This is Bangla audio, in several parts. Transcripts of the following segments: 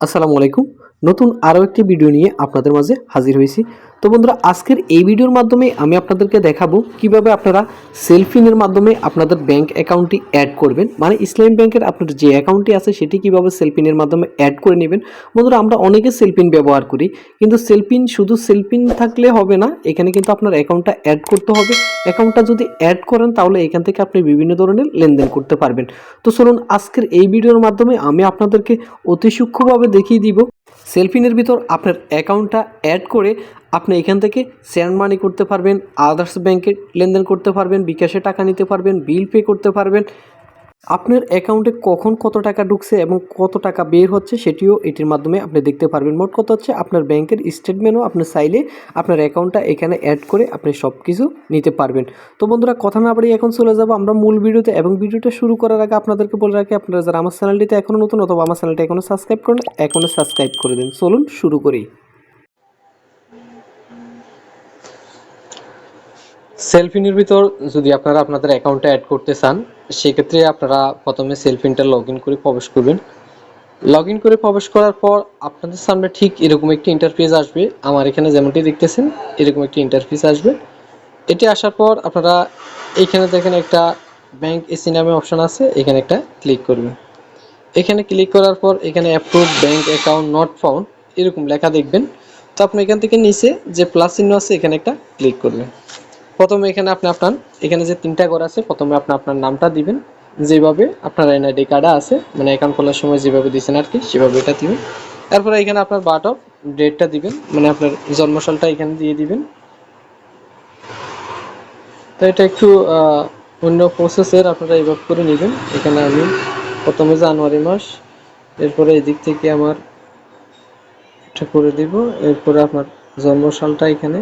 আসসালামু আলাইকুম নতুন আরও একটি ভিডিও নিয়ে আপনাদের মাঝে হাজির হয়েছি। তো বন্ধুরা, আজকের এই ভিডিওর মাধ্যমে আমি আপনাদেরকে দেখাবো কীভাবে আপনারা সেলফিনের মাধ্যমে আপনাদের ব্যাংক অ্যাকাউন্টটি অ্যাড করবেন। মানে ইসলাম ব্যাংকের আপনার যে অ্যাকাউন্টটি আছে, সেটি কীভাবে সেলফিনের মাধ্যমে অ্যাড করে নেবেন। বন্ধুরা, আমরা অনেকে সেলফিন ব্যবহার করি, কিন্তু সেলফিন শুধু সেলফিন থাকলে হবে না, এখানে কিন্তু আপনার অ্যাকাউন্টটা অ্যাড করতে হবে। অ্যাকাউন্টটা যদি অ্যাড করেন, তাহলে এখান থেকে আপনি বিভিন্ন ধরনের লেনদেন করতে পারবেন। তো চলুন, আজকের এই ভিডিওর মাধ্যমে আমি আপনাদেরকে অতি সূক্ষ্মভাবে দেখিয়ে দিব সেলফিনের ভিতর আপনার অ্যাকাউন্টটা অ্যাড করে আপনি এখান থেকে সেন্ড মানি করতে পারবেন আদার্স ব্যাংকে লেনদেন করতে পারবেন, বিকাশে টাকা নিতে পারবেন বিল পে করতে পারবেন। আপনার অ্যাকাউন্টে কখন কত টাকা ঢুকছে এবং কত টাকা বের হচ্ছে সেটিও এটির মাধ্যমে আপনি দেখতে পারবেন। মোট কথা হচ্ছে আপনার ব্যাংকের স্টেটমেন্টও আপনি চাইলে আপনার অ্যাকাউন্টটা এখানে অ্যাড করে আপনি সব কিছু নিতে পারবেন। তো বন্ধুরা, কথা না বাড়ি এখন চলে যাব আমরা মূল ভিডিওতে এবং ভিডিওটা শুরু করার আগে আপনাদেরকে বলে রাখি, আপনারা যারা আমার চ্যানেলটিতে এখনও নতুন অথবা আমার চ্যানেলটা এখনও সাবস্ক্রাইব করেন এখনও সাবস্ক্রাইব করে দিন। চলুন শুরু করি। সেলফিনের ভিতর যদি আপনারা আপনাদের অ্যাকাউন্টে অ্যাড করতে চান, সেক্ষেত্রে আপনারা প্রথমে সেলফিনটা লগ ইন করে প্রবেশ করবেন। লগ ইন করে প্রবেশ করার পর আপনাদের সামনে ঠিক এরকম একটি ইন্টারফেস আসবে। আমার এখানে যেমনটি দেখতেছেন, এরকম একটি ইন্টারফেস আসবে। এটি আসার পর আপনারা এইখানে দেখেন একটা ব্যাংক এসি নামে অপশন আছে, এখানে একটা ক্লিক করবেন। এখানে ক্লিক করার পর এখানে approve bank account not found এরকম লেখা দেখবেন। তো আপনি এখান থেকে নিচে যে প্লাস চিহ্ন আছে, এখানে একটা ক্লিক করবেন। প্রথমে এখানে আপনি আপনার, এখানে যে তিনটা ঘর আছে, প্রথমে আপনি আপনার নামটা দিবেন। যেভাবে আপনার এনআইডি কার্ডে আছে মানে অ্যাকাউন্ট খোলার সময় যেভাবে দিয়েছেন আর কি, সেভাবে এটা দিবেন। তারপরে এখানে আপনার বার্ট অফ ডেটটা দিবেন মানে আপনার জন্মসালটা এখানে দিয়ে দিবেন। তো এটা একটু অন্য প্রসেসের আপনারা এইভাবে করে নেবেন। এখানে আমি প্রথমে জানুয়ারি মাস, এরপরে এদিক থেকে আমার এটা করে দিব, এরপরে আপনার জন্মসালটা এখানে।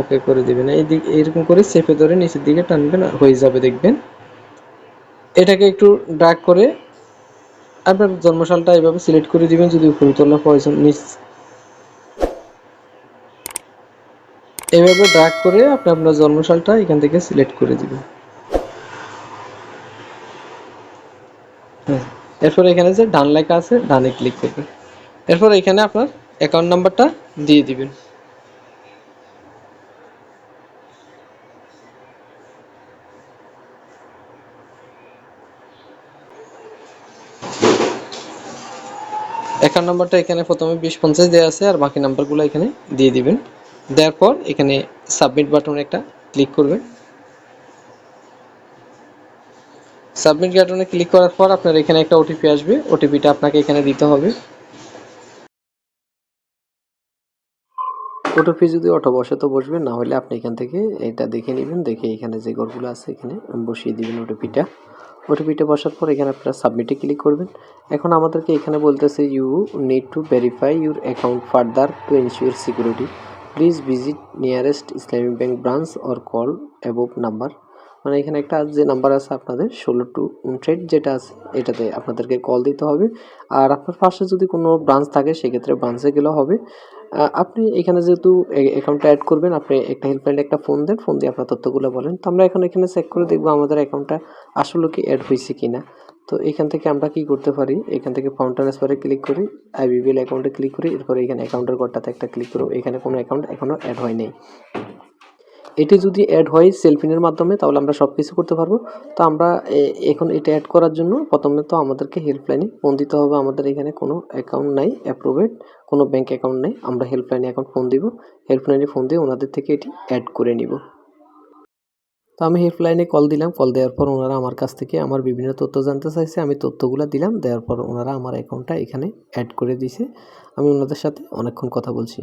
ওকে করে দিবেন এই দিক, এরকম করে চেপে ধরে নিচের দিকে টানবেন হয়ে যাবে দেখবেন। এটাকে একটু ড্রাগ করে আপনার জন্মসালটা এভাবে সিলেক্ট করে দিবেন, যদি উপরে তোলা প্রয়োজন নিচ। এভাবে ড্রাগ করে আপনি আপনার জন্মসালটা এখান থেকে সিলেক্ট করে দিবেন। হ্যাঁ এরপর এখানে যে ডান লেখা আছে, ডানে ক্লিক করবেন। এরপর এখানে আপনার অ্যাকাউন্ট নাম্বারটা দিয়ে দিবেন। অ্যাকাউন্ট নাম্বারটা এখানে প্রথমে বিশ পঞ্চাশ দেওয়া আছে আর বাকি নাম্বারগুলো এখানে দিয়ে দিবেন। দেওয়ার পর এখানে সাবমিট বাটনে একটা ক্লিক করবেন। সাবমিট বাটনে ক্লিক করার পর আপনার এখানে একটা ওটিপি আসবে। ওটিপিটা আপনাকে এখানে দিতে হবে। ওটিপি যদি অটো বসে তো বসবে, না হলে আপনি এখান থেকে এটা দেখে নেবেন। দেখে এখানে যে ঘরগুলো আছে, এখানে বসিয়ে দিবেন ওটিপিটা ওটিপিটা বসার পর এখানে আপনারা সাবমিটে ক্লিক করবেন। এখন আমাদেরকে এখানে বলতেছে you need to verify your account further to ensure security please visit nearest Islamic bank branch or call above number মানে এখানে একটা যে নাম্বার আছে আপনাদের, ষোলো টু উনষাট যেটা আছে, এটাতে আপনাদেরকে কল দিতে হবে। আর আপনার পাশে যদি কোনো ব্রাঞ্চ থাকে, সেক্ষেত্রে ব্রাঞ্চে গেলেও হবে। আপনি এখানে যেহেতু অ্যাকাউন্টটা অ্যাড করবেন, আপনি একটা হেল্পলাইনে একটা ফোন দেন ফোন দিয়ে আপনার তথ্যগুলো বলেন। তো আমরা এখন এখানে চেক করে দেখব আমাদের অ্যাকাউন্টটা আসলে কি অ্যাড হয়েছে কি না তো এখান থেকে আমরা কি করতে পারি? এখান থেকে ফাউন্ড ট্রান্সফারে ক্লিক করি আইবিবিএল অ্যাকাউন্টে ক্লিক করি, এরপরে এখানে অ্যাকাউন্টের ঘরটাতে একটা ক্লিক করব। এখানে কোনো অ্যাকাউন্ট এখনও অ্যাড হয় নাই। এটি যদি অ্যাড হয় সেলফিনের মাধ্যমে, তাহলে আমরা সব কিছু করতে পারব। তো আমরা এখন এটা অ্যাড করার জন্য প্রথমে তো আমাদেরকে হেল্পলাইনে ফোন দিতে হবে। আমাদের এখানে কোনো অ্যাকাউন্ট নাই অ্যাপ্রুভেড কোনো ব্যাঙ্ক অ্যাকাউন্ট নেই। আমরা হেল্পলাইনে এখন ফোন দিব। হেল্পলাইনে ফোন দিয়ে ওনাদের থেকে এটি অ্যাড করে নিব। তো আমি হেল্পলাইনে কল দিলাম। কল দেওয়ার পর ওনারা আমার কাছ থেকে আমার বিভিন্ন তথ্য জানতে চাইছে। আমি তথ্যগুলো দিলাম। দেওয়ার পর ওনারা আমার অ্যাকাউন্টটা এখানে অ্যাড করে দিয়েছে আমি ওনাদের সাথে অনেকক্ষণ কথা বলছি।